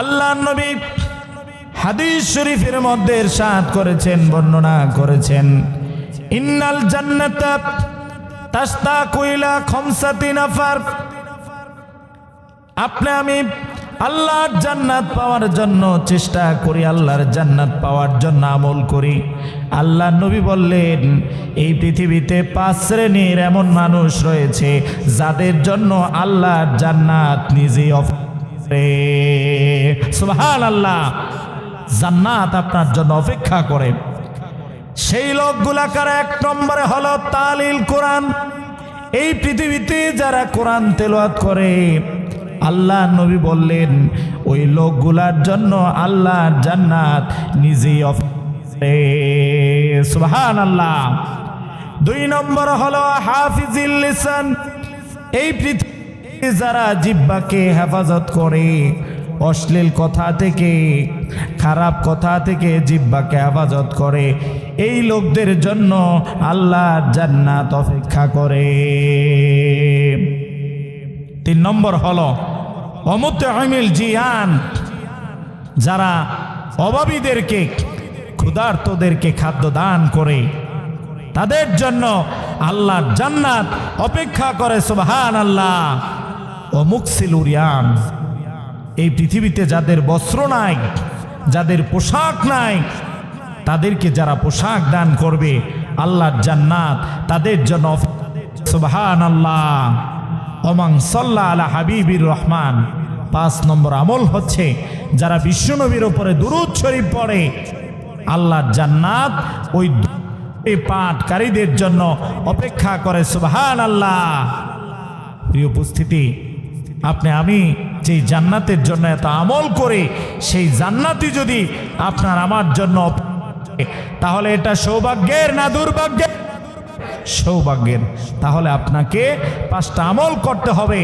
আল্লাহ নবী হাদিস শরীফের মধ্যে ইরশাদ করেছেন, বর্ণনা করেছেন। ইন্নাল জান্নাতা তাস্তাকু ইলা খামসাতি নাফার। আপনি আমি আল্লাহর জান্নাত পাওয়ার জন্য চেষ্টা করি, আল্লাহর জান্নাত পাওয়ার জন্য আমল করি। আল্লাহ নবী বললেন, এই পৃথিবীতে পাঁচ শ্রেণির এমন মানুষ রয়েছে যাদের জন্য আল্লাহর জান্নাত নিজেই সুবহান আল্লাহ জান্নাত আপনার জন্য অপেক্ষা করে। সেই লোকগুলাকার এক নম্বরে হলো তালিল কোরআন। এই পৃথিবীতে যারা কোরআন তেলাওয়াত করে, আল্লাহ নবী বললেন, ওই লোকগুলার জন্য আল্লাহ জান্নাত নিজেই সুবহান আল্লাহ দুই নম্বর হলো হাফিজিল লিসান। এই পৃথিবী যারা জিব্বাকে হেফাজত করে অশ্লীল কথা থেকে, খারাপ কথা থেকে জিব্বাকে হেফাজত করে। এই লোকদের জন্য আল্লাহ জান্নাত অপেক্ষা করে। তিন নম্বর হলো অমুত্তমিল জিয়ান, যারা অভাবীদেরকে, ক্ষুধার্তদেরকে খাদ্য দান করে, তাদের জন্য আল্লাহর জান্নাত অপেক্ষা করে সুবহান আল্লাহ ও মুকসিল উরিয়ান এই পৃথিবীতে যাদের বস্ত্র নাই, যাদের পোশাক নাই, তাদেরকে যারা পোশাক দান করবে, আল্লাহর জান্নাত তাদের জন্য সুবহান আল্লাহ ওমাং সাল্লাহ আলা হাবিবির রহমান। পাঁচ নম্বর আমল হচ্ছে, যারা বিশ্বনবীর ওপরে দুরুদ শরীফ পড়ে, আল্লাহর জান্নাত ওই পাঠকারীদের জন্য অপেক্ষা করে সুবহান আল্লাহ প্রিয় উপস্থিতি, আপনি, আমি যেই জান্নাতের জন্য এত আমল করে, সেই জান্নাতি যদি আপনার আমার জন্য তাহলে এটা সৌভাগ্যের না দুর্ভাগ্যের? সৌভাগ্যের। তাহলে আপনাকে পাঁচটা আমল করতে হবে।